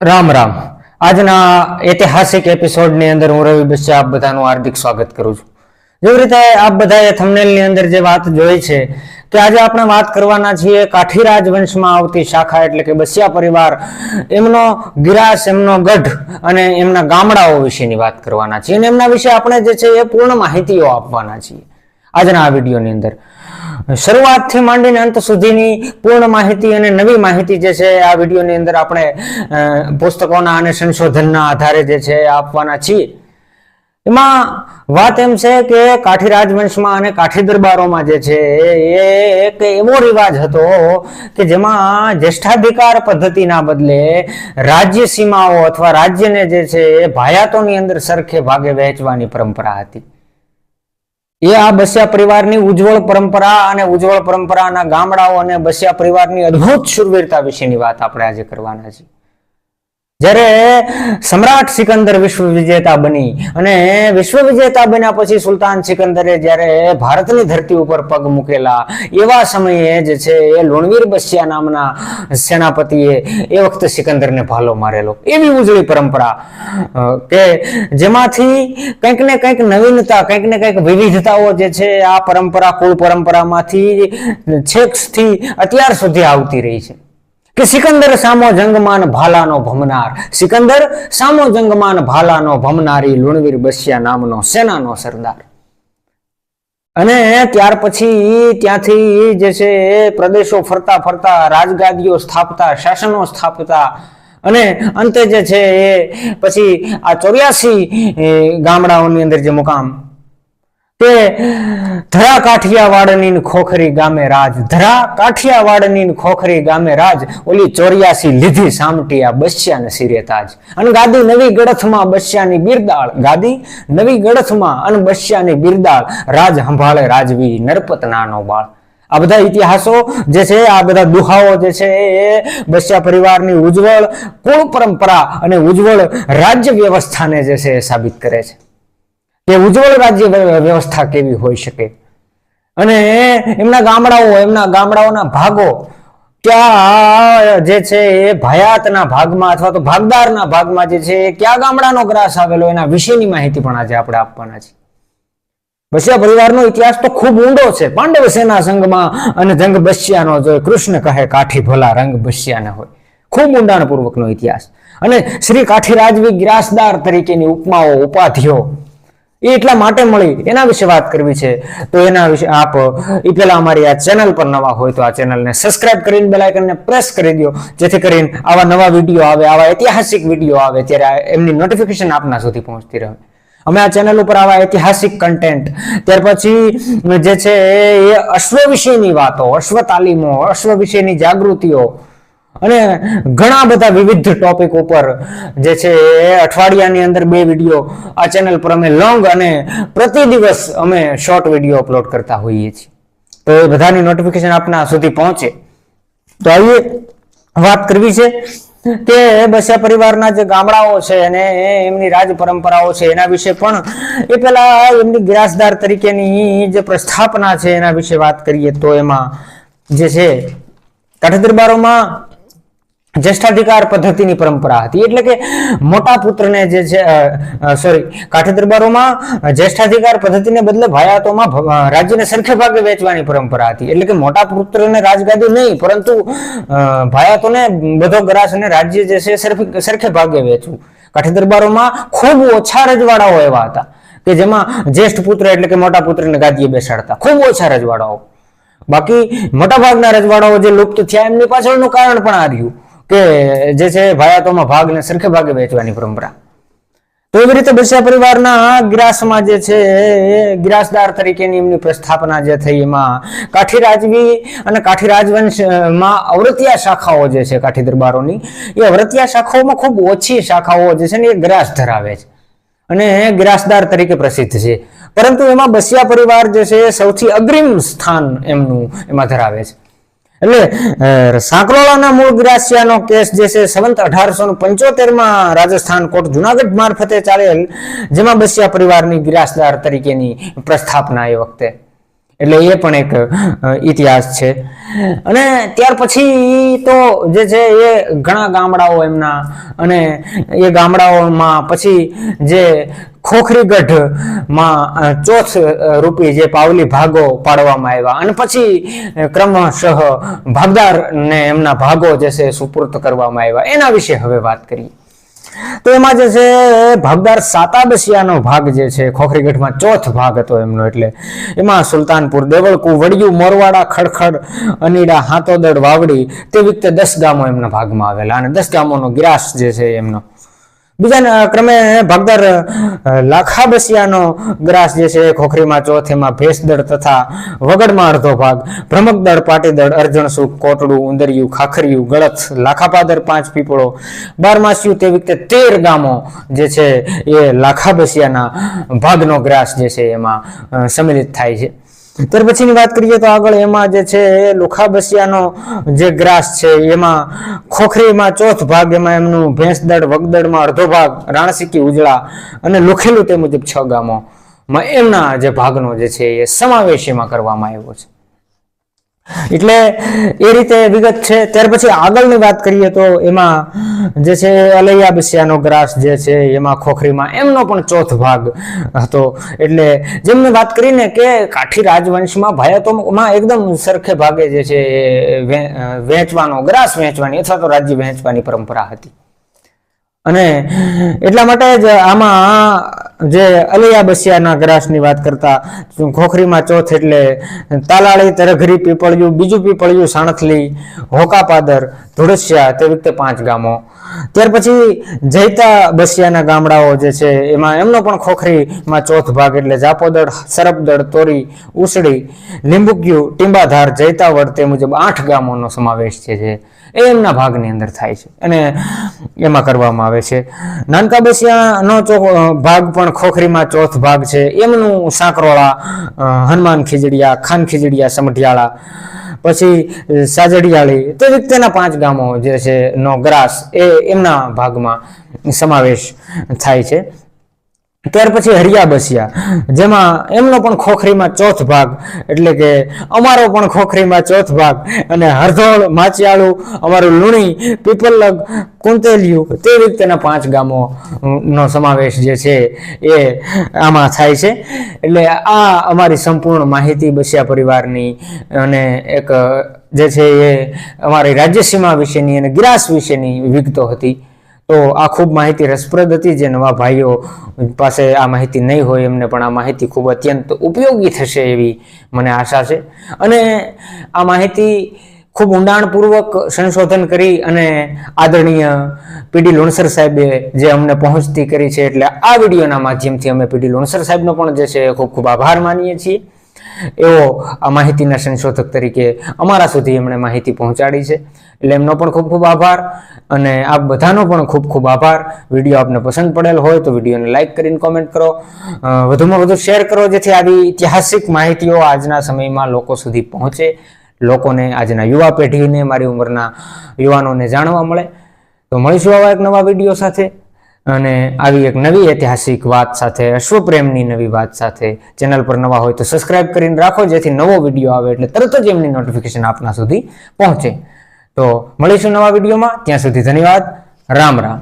રામ રામ. આજના ઐતિહાસિક એપિસોડની અંદર હું રવિ બસ્યા આપ બધાનું હાર્દિક સ્વાગત કરું છું. જેવી રીતે આપ બધાએ થમનેલની અંદર જે વાત જોઈ છે, કે આજે આપણે વાત કરવાના છીએ કાઠી રાજવંશમાં આવતી શાખા એટલે કે બસિયા પરિવાર. એમનો ગિરાસ એમનો ગઢ અને એમના ગામડાઓ વિશેની વાત કરવાના છીએ. અને એમના વિશે આપણે જે છે એ પૂર્ણ માહિતીઓ આપવાના છીએ. આજના આ વિડીયોની અંદર. શરૂઆતથી માંડીને અંત સુધીની પૂર્ણ માહિતી અને નવી માહિતી જે છે, આ વિડીયોની અંદર આપણે પુસ્તકોના અને સંશોધનના આધારે જે છે, આપવાના છીએ. એમાં વાત એમ છે કે કાઠી રાજવંશમાં અને કાઠી દરબારોમાં જે છે એ એક એવો રિવાજ હતો કે જેમાં જ્યેષ્ઠાધિકાર પદ્ધતિના બદલે રાજ્ય સીમાઓ અથવા રાજ્યને જે છે, એ ભાયાતોની અંદર સરખે ભાગે વહેંચવાની પરંપરા હતી. એ આ બસિયા પરિવારની ઉજ્જવળ પરંપરા અને ઉજ્જવળ પરંપરાના ગામડાઓ અને બસિયા પરિવારની અદ્ભુત શુરવીરતા વિશેની વાત આપણે આજે કરવાના છીએ. જ્યારે સમ્રાટ સિકંદર વિશ્વ વિજેતા બની અને વિશ્વ વિજેતા બન્યા પછી સુલતાન સિકંદરે જ્યારે ભારતની ધરતી ઉપર પગ મૂકેલા, એવા સમયે જે છે એ લુણવીર બસિયા નામના સેનાપતિએ એ વખતે સિકંદરને ભાલો મારેલો. એવી ઉજળી પરંપરા કે જેમાંથી કંઈક ને કંઈક નવીનતા, કંઈક ને કંઈક વિવિધતાઓ જે છે આ પરંપરા, કુળ પરંપરામાંથી છેકથી અત્યાર સુધી આવતી રહી છે. કે સિકંદર સામો જંગમાન ભાલાનો ભમનાર. સિકંદર સામો જંગમાન ભાલાનો ભમનારી લુણવીર બસિયા નામનો સેનાનો સરદાર. અને ત્યાર પછી ત્યાંથી જે છે એ પ્રદેશો ફરતા ફરતા, રાજગાદીઓ સ્થાપતા, શાસનો સ્થાપતા, અને અંતે જે છે એ પછી આ ચોર્યાસી ગામડાઓની અંદર જે મુકામ તે ધરા કાઠિયાવાડની ખોખરી ગામે રાજ ધરા કાઠિયાવાડની ખોખરી ગામે રાજ, ઓલી ચોર્યાસી લીધી સામટિયા બસ્યા ને સિરે તાજ. અને ગાદી નવી ગળથમાં બસ્યાની બિરદાળ, ગાદી નવી ગળથમાં અને બસ્યાની બિરદાળ, રાજ સંભાળે રાજવી નરપત નાનો બાળ. આ બધા ઇતિહાસો જે છે, આ બધા દુહાઓ જે છે, એ બસ્યા પરિવારની ઉજ્જવળ કુળ પરંપરા અને ઉજ્જવળ રાજ્ય વ્યવસ્થાને જે છે એ સાબિત કરે છે. કે ઉજ્જવળ રાજ્ય વ્યવસ્થા કેવી હોઈ શકે? અને એમના ગામડાઓ, એમના ગામડાઓના ભાગો જે છે એ ભયાતના ભાગમાં અથવા તો ભાગદારના ભાગમાં જે છે કયા ગામડાનો ગ્રાસ આવેલો એના વિશેની માહિતી પણ આજે આપણે આપવાના છે બસિયા પરિવારનો ઇતિહાસ તો ખૂબ ઊંડો છે. પાંડવ સેના સંઘમાં અને જંગ બસ્યાનો જો કૃષ્ણ કહે કાઠી ભોલા રંગ બસિયાને હોય. ખૂબ ઊંડાણપૂર્વકનો ઇતિહાસ. અને શ્રી કાઠી રાજવી ગ્રાસદાર તરીકેની ઉપમાઓ, ઉપાધિઓ એ એટલા માટે મળી. એના વિશે વાત કરવી છે. તો એના વિશે આપ એ પહેલા અમારી આ ચેનલ પર નવા હોય તો આ ચેનલને સબસ્ક્રાઇબ કરીને બેલ આઇકનને પ્રેસ કરી દો. જેથી કરીને આવા નવા વીડિયો આવે, આવા ઐતિહાસિક વીડિયો આવે, ત્યારે એમની નોટિફિકેશન આપના સુધી પહોંચતી રહે. અમે આ ચેનલ ઉપર આવા ઐતિહાસિક કન્ટેન્ટ ત્યાર પછી જે છે એ અશ્વ વિશેની વાતો, અશ્વ તાલીમો, અશ્વ વિશેની જાગૃતિઓ અને ઘણા બધા વિવિધ ટોપિક ઉપર જે છે અઠવાડિયાની અંદર બે વીડિયો આ ચેનલ પર અમે લોંગ અને પ્રતિ દિવસ અમે શોર્ટ વીડિયો અપલોડ કરતા હોઈએ છીએ. તો એ બધાની નોટિફિકેશન આપના સુધી પહોંચે. તો આવીએ વાત કરવી છે કે બસિયા પરિવારના જે ગામડાઓ છે અને એમની રાજ પરંપરાઓ છે એના વિશે પણ એ પેલા એમની ગિરાસદાર તરીકેની જે પ્રસ્થાપના છે એના વિશે વાત કરીએ તો એમાં જે છે કાઠી દરબારોમાં જ્યેષ્ઠાધિકાર પદ્ધતિની પરંપરા હતી. એટલે કે મોટા પુત્રને જે છે સોરી કાઠી દરબારોમાં જ્યેષ્ઠાધિકાર પદ્ધતિને બદલે ભાયાતોમાં રાજ્યને સરખે ભાગે વેચવાની પરંપરા હતી. એટલે કે મોટા પુત્રને રાજગાદી નહીં, પરંતુ ભાયાતોને બધો ગ્રાસ અને રાજ્ય જે છે સરખે ભાગે વેચવું. કાઠી દરબારોમાં ખૂબ ઓછા રજવાડાઓ એવા હતા કે જેમાં જ્યેષ્ઠ પુત્ર એટલે કે મોટા પુત્રને ગાદીએ બેસાડતા. ખૂબ ઓછા રજવાડાઓ. બાકી મોટાભાગના રજવાડાઓ જે લુપ્ત થયા, એમની પાછળનું કારણ પણ આ રહ્યું. કે જે છે ભાયાતોમાં ભાગને સરખે ભાગે વેચવાની પરંપરા. તો એવી રીતે બસિયા પરિવારના ગ્રાસમાં જે છે એ ગિરાસદાર તરીકેની એમની પ્રસ્થાપના જે થઈ એમાં કાઠી રાજવી અને કાઠી રાજવંશમાં અવરતિયા શાખાઓ જે છે કાઠી દરબારોની, એ અવરતિયા શાખાઓમાં ખૂબ ઓછી શાખાઓ જે છે ને એ ગ્રાસ ધરાવે છે અને ગ્રાસદાર તરીકે પ્રસિદ્ધ છે. પરંતુ એમાં બસિયા પરિવાર જે છે સૌથી અગ્રિમ સ્થાન એમનું એમાં ધરાવે છે. એટલે અ, મૂળ ગ્રાસિયાનો કેસ જે છે સંવંત અઢારસો પંચોતેરમાં રાજસ્થાન કોર્ટ જુનાગઢ મારફતે ચાલેલ જેમાં બસિયા પરિવારની ગિરાસદાર તરીકેની પ્રસ્થાપના એ વખતે. એટલે એ પણ એક ઇતિહાસ છે. અને ત્યાર પછી તો જે છે એ ઘણા ગામડાઓ એમના અને એ ગામડાઓમાં પછી જે ખોખરીગઢમાં માં ચોથ રૂપી જે પાવલી ભાગો પાડવામાં આવ્યા. અને પછી ક્રમશઃ ક્રમશઃ ભાગદારને એમના ભાગો જે છે સુપૂર્ત કરવામાં આવ્યા. એના વિશે હવે વાત કરીએ. તો એમાં જે છે, ભાગદાર સાતાબસિયાનો ભાગ જે છે, ખોખરીગઢમાં ચોથ ભાગ હતો એમનો એટલે. એમાં સુલતાનપુર, દેવળકુ, વડિયું, મોરવાડા, ખડખડ, અનીડા, હાથોદડ, વાવડી તે વખતે દસ ગામો એમના ભાગમાં આવેલા. અને દસ ગામોનો ગ્રાસ જે છે એમનો બીજા ક્રમે ભાગદાર લાખાબસિયાનો ગ્રાસ જે છે ખોખરીમાં, ચોથેમાં ભેસદળ તથા વગડમાં અડધો ભાગ. ભ્રમકદળ પાટીદળ અર્જણસુખ કોટડું, ઉંદરિયું, ખાખરિયું ગળથ લાખાપાદર પાંચ પીપળો, બારમાસ્યું તે વખતે તેર ગામો જે છે એ લાખાબસિયાના ભાગનો ગ્રાસ જે છે એમાં સંમિલિત થાય છે. ત્યાર પછીની વાત કરીએ તો આગળ એમાં જે છે લુખાબસિયાનો જે ગ્રાસ છે, એમાં ખોખરીમાં ચોથ ભાગ, એમાં એમનું ભેંસદળ વગદળમાં અડધો ભાગ, રાણસીકી ઉજળા અને લુખેલું તે મુજબ છ ગામોમાં એમના જે ભાગનો જે છે એ સમાવેશ એમાં કરવામાં આવ્યો છે. એટલે એ રીતે વિગત છે. ત્યાર પછી આગળની વાત કરીએ તો એમાં જે છે, અલૈયા બસિયાનો ગ્રાસ જે છે, એમાં ખોખરીમાં એમનો પણ ચોથ ભાગ હતો. એટલે જેમ મેં વાત કરીને કે કાઠી રાજવંશમાં ભાયતોમાં એકદમ સરખે ભાગે જે છે વહેંચવાનો ગ્રાસ વહેંચવાની અથવા તો રાજ્ય વહેંચવાની પરંપરા હતી. અને એટલા માટે જ આમાં જે અલિયા બસિયાના ગ્રાસની વાત કરતા ખોખરીમાં ચોથ એટલે તાલાળી, તરઘરી પીપળિયું, બીજું પીપળિયું સાણથલી હોકાપાદર ધુળસિયા તે રીતે પાંચ ગામો. ત્યાર પછી જૈતા બસિયાના ગામડાઓ જે છે, એમાં એમનો પણ ખોખરીમાં ચોથ ભાગ એટલે જાપોદળ સરપદળ, તોરી, ઉસળી, લીંબુક્યુ, ટીંબાધાર જૈતાવડ તે મુજબ આઠ ગામોનો સમાવેશ છે એ એમના ભાગની અંદર થાય છે. અને એમાં કરવામાં આવે છે. નાનકા બસિયાનો ભાગ પણ ખોખરીમાં ચોથ ભાગ છે. એમનું સાંકરોળા હનુમાન ખીજડીયા, ખાન ખીજડીયા, સમઢિયાળા, પછી સાજડિયાળી તે તેના પાંચ ગામો જે છે, નો ગ્રાસ એ એમના ભાગમાં સમાવેશ થાય છે. ત્યાર પછી હરિયા બસિયા. જેમાં એમનો પણ ખોખરીમાં ચોથ ભાગ, એટલે કે અમારો પણ ખોખરીમાં ચોથ ભાગ અને હરધોળ માચિયાળું અમારું લુણી પીપલગ કુંતેલિયું તે રીતેના પાંચ ગામો નો સમાવેશ જે છે એ આમાં થાય છે. એટલે આ અમારી સંપૂર્ણ માહિતી બસિયા પરિવારની અને એક જે છે એ અમારી રાજ્યસીમા વિશેની અને ગિરાસ વિશેની વિગતો હતી. તો આ ખૂબ માહિતી રસપ્રદ હતી જે નવા ભાઈઓ પાસે આ માહિતી નહીં હોય એમને પણ આ માહિતી ખૂબ અત્યંત ઉપયોગી થશે એવી મને આશા છે. અને આ માહિતી ખૂબ ઊંડાણપૂર્વક સંશોધન કરી અને આદરણીય પીડી લોણસર સાહેબે જે અમને પહોંચતી કરી છે, એટલે આ વિડીયોના માધ્યમથી અમે પીડી લોણસર સાહેબનો પણ જે છે ખૂબ ખૂબ આભાર માનીએ છીએ. એવો આ માહિતીના સંશોધક તરીકે અમારા સુધી એમણે માહિતી પહોંચાડી છે. એટલે એમનો પણ ખૂબ ખૂબ આભાર અને આપ બધાનો પણ ખૂબ ખૂબ આભાર. વીડિયો આપને પસંદ પડેલ હોય તો વિડીયોને લાઇક કરીને કોમેન્ટ કરો. વધુમાં વધુ શેર કરો જેથી આવી ઐતિહાસિક માહિતીઓ આજના સમયમાં લોકો સુધી પહોંચે. લોકોને આજના યુવા પેઢીને, મારી ઉંમરના યુવાનોને જાણવા મળે. તો મળીશું આવા એક નવા વીડિયો સાથે. અને આવી એક નવી ઐતિહાસિક વાત સાથે, અશ્વપ્રેમની નવી વાત સાથે ચેનલ પર નવા હોય તો સબસ્ક્રાઇબ કરીને રાખો, જેથી નવો વીડિયો આવે એટલે તરત જ એમની નોટિફિકેશન આપના સુધી પહોંચે. તો મળીશું નવા વિડીયોમાં ત્યાં સુધી ધન્યવાદ. રામ રામ.